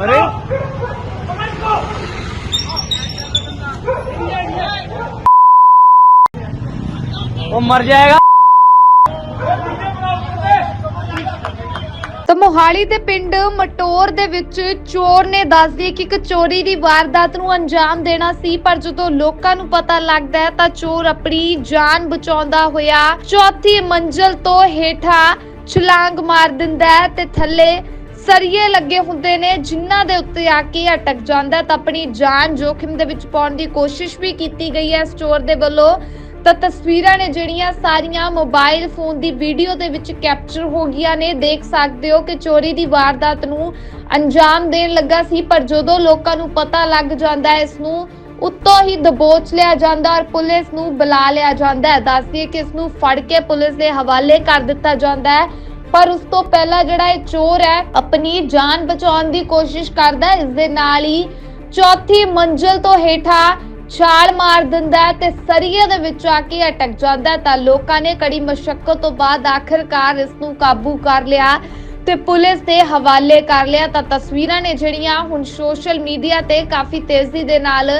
अरे वो मर जाएगा ਮੋਹਾਲੀ ਦੇ ਪਿੰਡ ਮਟੋਰ ਦੇ ਵਿੱਚ ਚੋਰ ਨੇ ਦੱਸਦੀ ਕਿ ਇੱਕ ਚੋਰੀ ਦੀ ਵਾਰਦਾਤ ਨੂੰ ਅੰਜਾਮ ਦੇਣਾ ਸੀ, ਪਰ ਜਦੋਂ ਲੋਕਾਂ ਨੂੰ ਪਤਾ ਲੱਗਦਾ ਹੈ ਤਾਂ ਚੋਰ ਆਪਣੀ ਜਾਨ ਬਚਾਉਂਦਾ ਹੋਇਆ ਚੌਥੀ ਮੰਜ਼ਲ ਤੋਂ ਹੇਠਾਂ ਛਲਾਂਗ ਮਾਰ ਦਿੰਦਾ ਹੈ ਤੇ ਥੱਲੇ ਸਰੀਏ ਲੱਗੇ ਹੁੰਦੇ ਨੇ, ਜਿਨ੍ਹਾਂ ਦੇ ਉੱਤੇ ਆ ਕੇ ਅਟਕ ਜਾਂਦਾ ਤਾਂ ਆਪਣੀ ਜਾਨ ਜੋਖਿਮ ਦੇ ਵਿੱਚ ਪਾਉਣ ਦੀ ਕੋਸ਼ਿਸ਼ ਵੀ ਕੀਤੀ ਗਈ ਹੈ। ਇਸ ਚੋਰ ਦੇ ਵੱਲੋਂ ਤਾਂ ਤਸਵੀਰਾਂ ਨੇ ਜਿਹੜੀਆਂ ਸਾਰੀਆਂ ਮੋਬਾਈਲ ਫੋਨ ਦੀ ਵੀਡੀਓ ਦੇ ਵਿੱਚ ਕੈਪਚਰ ਹੋ ਗਈਆਂ ਨੇ। ਦੇਖ ਸਕਦੇ ਹੋ ਕਿ ਚੋਰੀ ਦੀ ਵਾਰਦਾਤ ਨੂੰ ਅੰਜਾਮ ਦੇਣ ਲੱਗਾ ਸੀ, ਪਰ ਜਦੋਂ ਲੋਕਾਂ ਨੂੰ ਪਤਾ ਲੱਗ ਜਾਂਦਾ ਹੈ ਇਸ ਨੂੰ ਉੱਤੋਂ ਹੀ ਦਬੋਚ ਲਿਆ ਜਾਂਦਾ ਔਰ ਪੁਲਿਸ ਨੂੰ ਬੁਲਾ ਲਿਆ ਜਾਂਦਾ ਹੈ। ਦੱਸਦੀਏ ਕਿ ਇਸ ਨੂੰ ਫੜ ਕੇ ਪੁਲਿਸ ਦੇ ਹਵਾਲੇ ਕਰ ਦਿੱਤਾ ਜਾਂਦਾ ਹੈ। ਪਰ ਉਸ ਤੋਂ ਪਹਿਲਾਂ ਜਿਹੜਾ ਇਹ ਚੋਰ ਹੈ, ਆਪਣੀ ਜਾਨ ਬਚਾਉਣ ਦੀ ਕੋਸ਼ਿਸ਼ ਕਰਦਾ ਹੈ। ਇਸ ਦੇ ਨਾਲ ਹੀ ਚੌਥੀ ਮੰਜ਼ਲ ਤੋਂ ਹੇਠਾਂ ਛਾਲ ਮਾਰ ਦਿੰਦਾ ਹੈ ਤੇ ਸਰੀਏ ਦੇ ਵਿੱਚ ਆ ਕੇ ਅਟਕ ਜਾਂਦਾ ਹੈ। ਤਾਂ ਲੋਕਾਂ ਨੇ ਕੜੀ ਮਸ਼ੱਕਤ ਤੋਂ ਬਾਅਦ ਆਖਰਕਾਰ ਇਸ ਨੂੰ ਕਾਬੂ ਕਰ ਲਿਆ ਤੇ ਪੁਲਿਸ ਦੇ ਹਵਾਲੇ ਕਰ ਲਿਆ। ਤਾਂ ਤਸਵੀਰਾਂ ਨੇ ਜਿਹੜੀਆਂ ਹੁਣ ਸੋਸ਼ਲ ਮੀਡੀਆ ਤੇ ਕਾਫੀ ਤੇਜ਼ੀ ਦੇ ਨਾਲ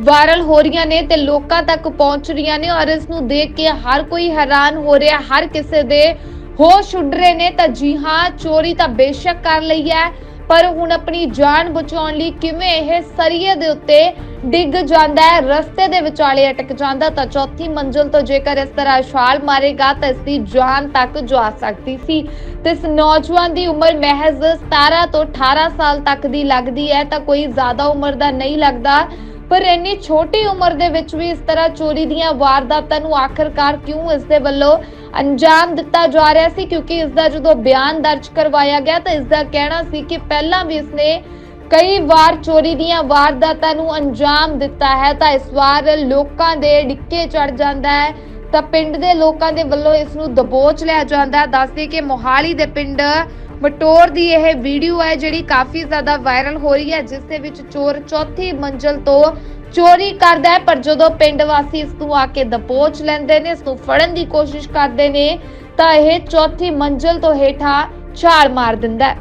ਵਾਇਰਲ ਹੋ ਰਹੀਆਂ ਨੇ ਤੇ ਲੋਕਾਂ ਤੱਕ ਪਹੁੰਚ ਰਹੀਆਂ ਨੇ ਔਰ ਇਸ ਨੂੰ ਦੇਖ ਕੇ ਹਰ ਕੋਈ ਹੈਰਾਨ ਹੋ ਰਿਹਾ, ਹਰ ਕਿਸੇ ਦੇ ਹੋਸ਼ ਉੱਡ ਰਹੇ ਨੇ। ਤਾਂ ਜੀ ਹਾਂ, ਚੋਰੀ ਤਾਂ ਬੇਸ਼ੱਕ ਕਰ ਲਈ ਹੈ। ਪਰ ਹੁਣ ਆਪਣੀ ਜਾਨ ਬਚਾਉਣ ਲਈ ਕਿਵੇਂ ਇਹ ਸਰੀਏ ਦੇ ਉੱਤੇ ਡਿੱਗ ਜਾਂਦਾ ਹੈ, ਰਸਤੇ ਦੇ ਵਿਚਾਲੇ ਅਟਕ ਜਾਂਦਾ ਤਾਂ ਚੌਥੀ ਮੰਜ਼ਲ ਤੋਂ ਜੇਕਰ ਇਸ ਤਰ੍ਹਾਂ ਛਾਲ ਮਾਰੇਗਾ ਤਾਂ ਇਸ ਦੀ ਜਾਨ ਤੱਕ ਜਾ ਸਕਦੀ ਸੀ। ਤੇ ਇਸ ਨੌਜਵਾਨ ਦੀ ਉਮਰ ਮਹਿਜ਼ 17 ਤੋਂ 18 ਸਾਲ ਤੱਕ ਦੀ ਲੱਗਦੀ ਹੈ, ਤਾਂ ਕੋਈ ਜ਼ਿਆਦਾ ਉਮਰ ਦਾ ਨਹੀਂ ਲੱਗਦਾ। ਪਰ ਇੰਨੀ ਛੋਟੀ ਉਮਰ ਦੇ ਵਿੱਚ ਵੀ ਇਸ ਤਰ੍ਹਾਂ ਚੋਰੀ ਦੀਆਂ ਵਾਰਦਾਤਾਂ ਨੂੰ ਆਖਰਕਾਰ ਕਿਉਂ ਇਸ ਦੇ ਵੱਲੋਂ ਅੰਜਾਮ ਦਿੱਤਾ ਜਾ ਰਿਹਾ ਸੀ ਕਿਉਂਕਿ ਇਸ ਦਾ ਜਦੋਂ ਬਿਆਨ ਦਰਜ ਕਰਵਾਇਆ ਗਿਆ ਤਾਂ ਇਸ ਦਾ ਕਹਿਣਾ ਸੀ ਕਿ ਪਹਿਲਾਂ ਵੀ ਇਸਨੇ ਕਈ ਵਾਰ ਚੋਰੀ ਦੀਆਂ ਵਾਰਦਾਤਾਂ ਨੂੰ ਅੰਜਾਮ ਦਿੱਤਾ ਹੈ ਤਾਂ ਇਸ ਵਾਰ ਲੋਕਾਂ ਦੇ ਡਿੱਕੇ ਚੜ ਜਾਂਦਾ ਹੈ। ਤਾਂ ਪਿੰਡ ਦੇ ਲੋਕਾਂ ਦੇ ਵੱਲੋਂ ਇਸ ਨੂੰ ਦਬੋਚ ਲਿਆ ਜਾਂਦਾ ਹੈ। ਦੱਸਦੇ ਕਿ ਮੋਹਾਲੀ ਦੇ ਪਿੰਡ ਮਟੋਰ ਦੀ ਇਹ ਵੀਡੀਓ ਹੈ ਜਿਹੜੀ ਕਾਫੀ ਜ਼ਿਆਦਾ ਵਾਇਰਲ ਹੋ ਰਹੀ ਹੈ, ਜਿਸ ਦੇ ਵਿੱਚ ਚੋਰ ਚੌਥੀ ਮੰਜ਼ਲ ਤੋਂ ਚੋਰੀ ਕਰਦਾ ਹੈ, ਪਰ ਜਦੋਂ ਪਿੰਡ ਵਾਸੀ ਇਸ ਨੂੰ ਆ ਕੇ ਦਬੋਚ ਲੈਂਦੇ ਨੇ, ਇਸ ਨੂੰ ਫੜਨ ਦੀ ਕੋਸ਼ਿਸ਼ ਕਰਦੇ ਨੇ, ਤਾਂ ਇਹ ਚੌਥੀ ਮੰਜ਼ਲ ਤੋਂ ਹੇਠਾਂ ਛਾਲ ਮਾਰ ਦਿੰਦਾ ਹੈ।